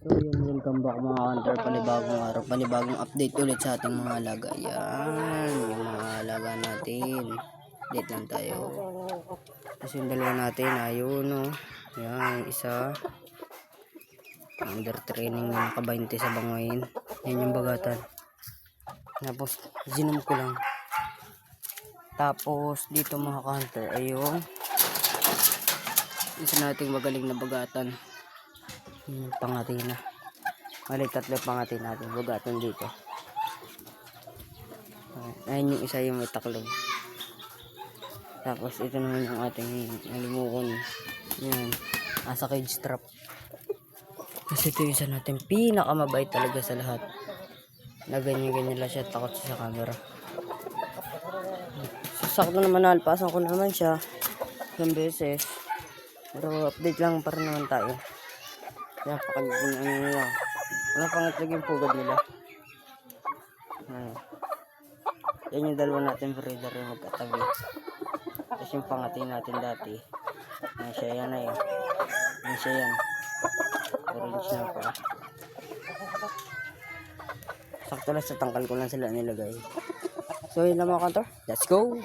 So yun, welcome back mga hunter, panibagong araw, panibagong update ulit sa ating mga alaga. Yan, yung mga alaga natin. Update lang tayo. Tapos yung dalawa natin, ayun no. Yan, yung isa. Under training na naka-20 sa bangayin. Yan yung bagatan. Tapos, zinom ko lang. Tapos, dito mga hunter, ayun. Isa nating magaling na bagatan. Yung pangati na. Mali tatlo pangati natin. Bugatan dito. Ayun yung isa yung may taklong. Tapos ito naman yung ating nalimukon. Yan. Asa cage strap. Kasi ito yung isa natin pinakamabait talaga sa lahat. Na ganyan-ganyan lang siya takot siya sa camera. Sakto naman nalpasan ko naman siya. Isang beses. Pero update lang pa rin naman tayo. Pakag ano nila. Wala pangatlag yung pugad nila. Ano. Yan yung dalawa natin breeder yung magkatabi. Tapos yung pangati natin dati. Yan siya yan na. Yan siya yan. Orange na pa. Sakto lang sa tangkal ko lang sila nilagay. So yun lang mga kantor. Let's go!